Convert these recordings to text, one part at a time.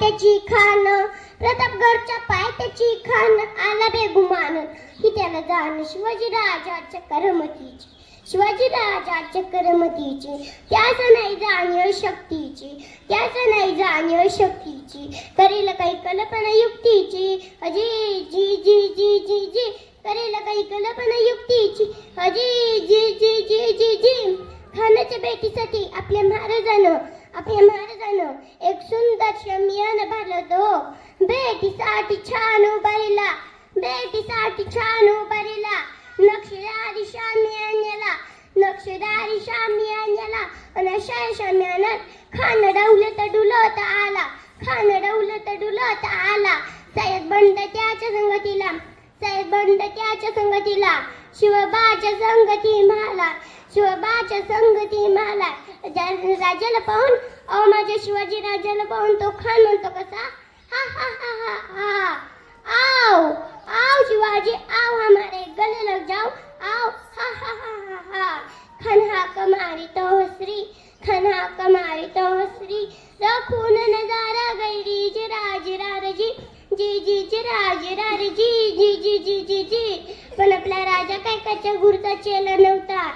त्याची खान प्रतापगडच्या पाय त्याची खान आला बेगुमान ही त्याला जाण शिवाजी राजाच्या करमतीची शिवाजी राजाच्या करमतीची. त्याच नाही जाणीव शक्तीची त्याच नाही जाणीव शक्तीची. करेल काही कल्पना युक्तीची. अजी जी जी जी जी जी. करेल काही कल्पना युक्तीची. अजी जी जी जी जी जी. खानाच्या बेटीसाठी आपल्या महाराजानं आपल्या महाराजानं एक सुंदर शमियान भरलं तो भेटीसाठी छान उभारीला भेटीसाठी छान उभारीला. नक्षदारी शामियान्याला नक्षदारी शामियान्याला आणि अशा शामियानात खान डवलं तर डुलत आला खान डवलं तर डुलत आला. सय्यद बंड त्याच्या संगतीला सय्यद बंड त्याच्या संगतीला शिवबाच्या संगती मला. शिवबाच्या संगती मला राजाला पाहून अहो माझ्या शिवाजी राजाला पाहून तो खान म्हणतो कसा? हा हा हा हा हा. आओ आओ शिवाजी आओ हमारे गले लग जाओ. आओ हा हा हा हा हा. खन हा कमारी तो श्री खन हा कमारी तो श्री रखून नजारा गैरी जी राज रारजी जी. जी जी राज रारजी जी. जी जी जी जी पण आपला राजा काय काच्या गुरुचा चेला नव्हता.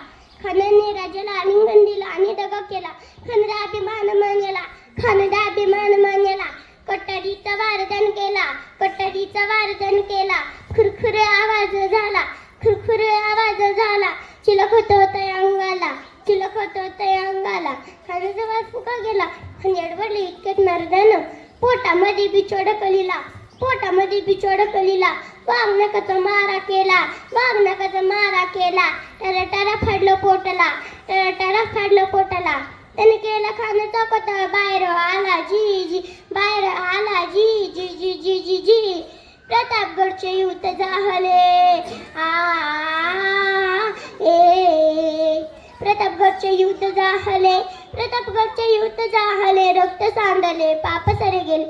खानाने राजाला आलिंगन दिलं आणि दगा केला. खानदा अभिमान मानला. खानदा अभिमान मानला. कट्टारीचा वारदान केला. कट्टारीचा वारदान केला. खुरखुर आवाज झाला. खुरखुर आवाज झाला. चिलक होत होत अंगाला. चिलक होत होत अंगाला. खाण्याचा वास फुका गेला. आणि अडवडले इतक्यात मर्दानं पोटामध्ये बिचोड कलीला पोटामध्ये बिचोड कलीला वा नकाचा मारा केला. वाघ नकाचा मारा केला. त्याला फाडलं पोटला. त्याला फाडलं पोटला. त्याने केला खाण्याचा कोता बाहेर आला जी जी. बाहेर आला जी जी जी जी जी जी. प्रतापगडचे युद्ध झाले. आ ए. प्रतापगडचे युद्ध झाले. प्रतापगडचे युद्ध झाले. रक्त सांडले. पाप सरे गेले.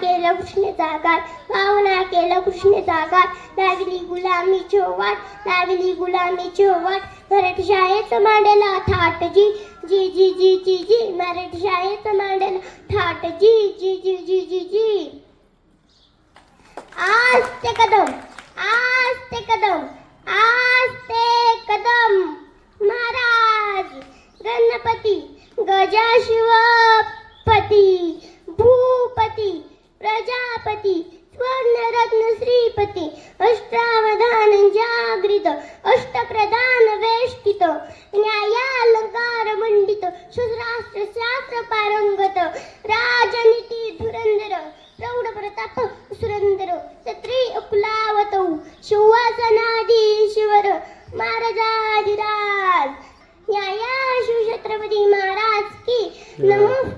केलं कृष्णेचा गाय भावना केलं कृष्णेचा गाय लागली गुलामी चोवाट लागली गुलामी चोवाट मराठी शाळेत मांडला थाट जी जी जी जी जी. जी मराठी शाळेत मांडला थाट जी जी जी जी जी जी. आज ते कदम आज ते कदम आज ते कदम. महाराज गणपती गजाशिवपती भूपती. प्रजापती स्वर्णरत्न श्रीपती अष्टावधान जागृत अष्टप्रधान वेष्टित न्यायालंकार मंडित सुराष्ट्र शास्त्र पारंगत राजनीती धुरंधर प्रौढ प्रताप सुरंदर छत्री अकुलावतौ शिवासनाधीश्वर महाराजाधिराज न्याया शिवछत्रपती महाराज की नमो